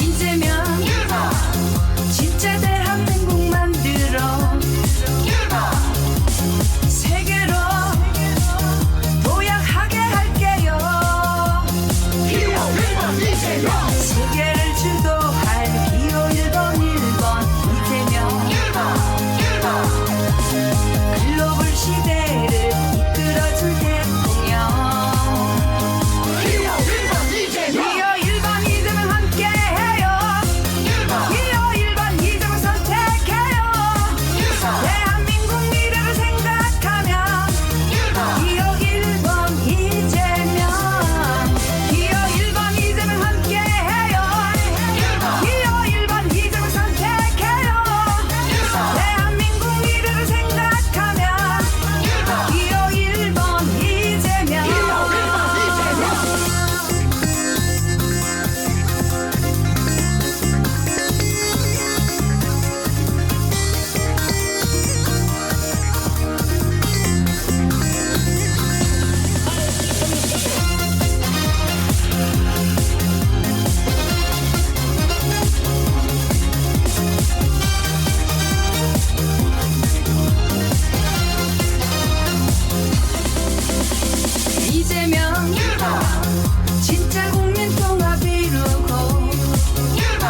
이재명 진짜 대한민국 만들어 세계로 도약하게 할게요 세계를 주도 이재명 1번. 진짜 국민 통합 이루고 1번.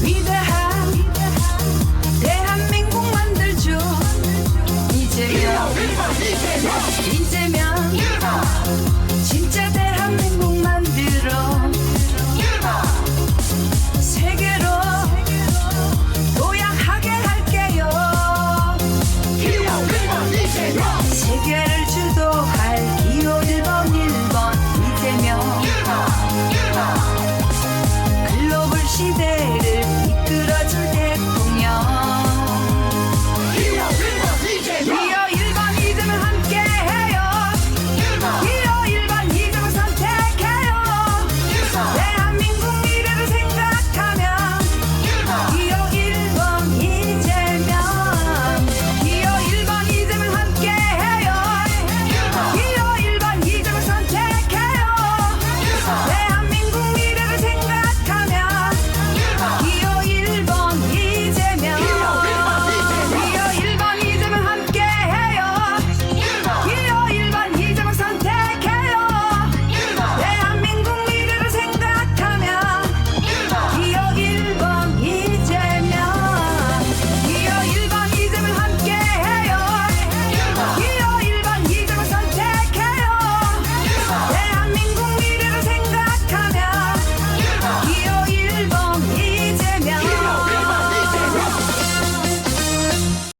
위대한 대한민국 만들죠. 이재명. 1번, 이재명. 1번 진짜 대